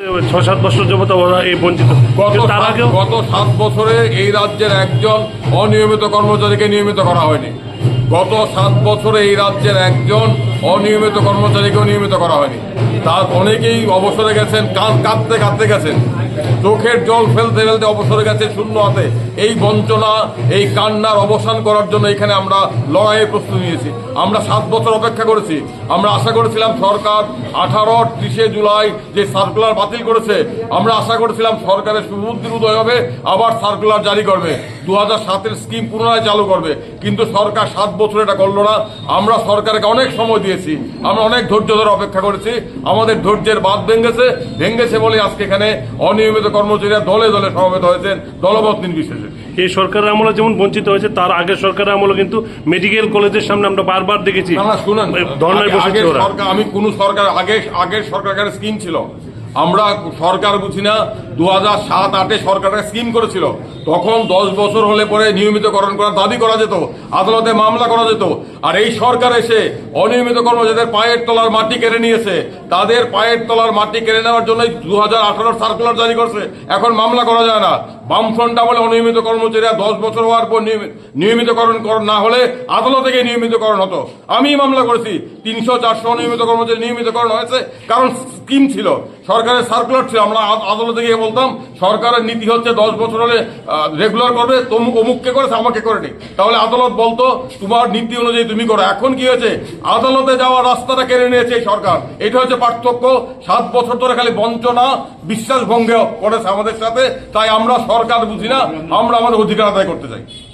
ছ সাত বছর যাবত ওরা এই বঞ্চিত। গত তার আগেও গত সাত বছরে এই রাজ্যের একজন অনিয়মিত কর্মচারীকে নিয়মিত করা হয়নি। গত সাত বছরে এই রাজ্যের একজন অনিয়মিত কর্মচারীকেও নিয়মিত করা হয়নি। তার অনেকেই অবসরে গেছেন কাঁদ কাঁদতে কাঁদতে গেছেন। চোখের জল ফেলতে ফেলতে অবসরে গেছে শূন্য হাতে। এই বঞ্চনা, এই কান্নার অবসান করার জন্য এখানে আমরা লড়াইয়ের প্রস্তুতি নিয়েছি। আমরা সাত বছর অপেক্ষা করেছি। আমরা আশা করেছিলাম সরকার আঠারো, ত্রিশে জুলাই যে সার্কুলার বাতিল করেছে, আমরা আশা করেছিলাম সরকারের সুবুদ্ধির উদয় হবে, আবার সার্কুলার জারি করবে। দু হাজার সাতের স্কিম পুনরায় চালু করবে। কিন্তু সরকার সাত বছর এটা করল না। আমরা সরকারকে অনেক সময় দিয়েছি। আমরা অনেক ধৈর্য ধরে অপেক্ষা করেছি। আমাদের ধৈর্যের বাদ ভেঙেছে। ভেঙেছে বলে আজকে এখানে অনিয়মিত কর্মচারীরা দলে দলে সমবেত হয়েছেন দলবত নির্বিশেষে। এই সরকারের আমলে যেমন বঞ্চিত হয়েছে তার আগের সরকারের আমলে কিন্তু মেডিকেল কলেজের সামনে আমরা বারবার দেখেছি। না ধর্নায় বসেছে আমি কোন সরকার আগে আগের সরকারের স্কিম ছিল। আমরা সরকার বুঝি না দু হাজার সাত আটে সরকারের স্কিম করেছিল। তখন দশ বছর হলে পরে নিয়মিতকরণ করার দাবি করা যেত, আদালতে মামলা করা যেত। আর এই সরকার এসে অনিয়মিত কর্মচারীদের পায়ের তলার মাটি কেড়ে নিয়েছে। তাদের পায়ের তলার মাটি কেড়ে নেওয়ার জন্য দু হাজার সার্কুলার জারি করছে। এখন মামলা করা যায় না। বামফ্রন্ট আমলে অনিয়মিত কর্মচারীরা দশ বছর হওয়ার পর নিয়মি- নিয়মিতকরণ কর- না হলে আদালত থেকে নিয়মিতকরণ হতো। আমি মামলা করেছি। তিনশো চারশো অনিয়মিত কর্মচারী নিয়মিতকরণ হয়েছে। কারণ স্কিম ছিল। সরকারের সার্কুলার ছিল। আমরা আদ- আদালতে গিয়ে বলতাম, সরকারের নীতি হচ্ছে দশ বছর হলে রেগুলার করবে তমুক অমুককে করেছে, আমাকে করে করেনি। তাহলে আদালত বলতো, তোমার নীতি অনুযায়ী তুমি করো। এখন কি হয়েছে? আদালতে যাওয়ার রাস্তাটা কেড়ে নিয়েছে সরকার। এটা হচ্ছে পার্থক্য। সাত বছর ধরে খালি বঞ্চনা বিশ্বাস ভঙ্গ করেছে আমাদের সাথে। তাই আমরা সরকার বুঝি না, আমরা আমাদের অধিকার আদায় করতে চাই।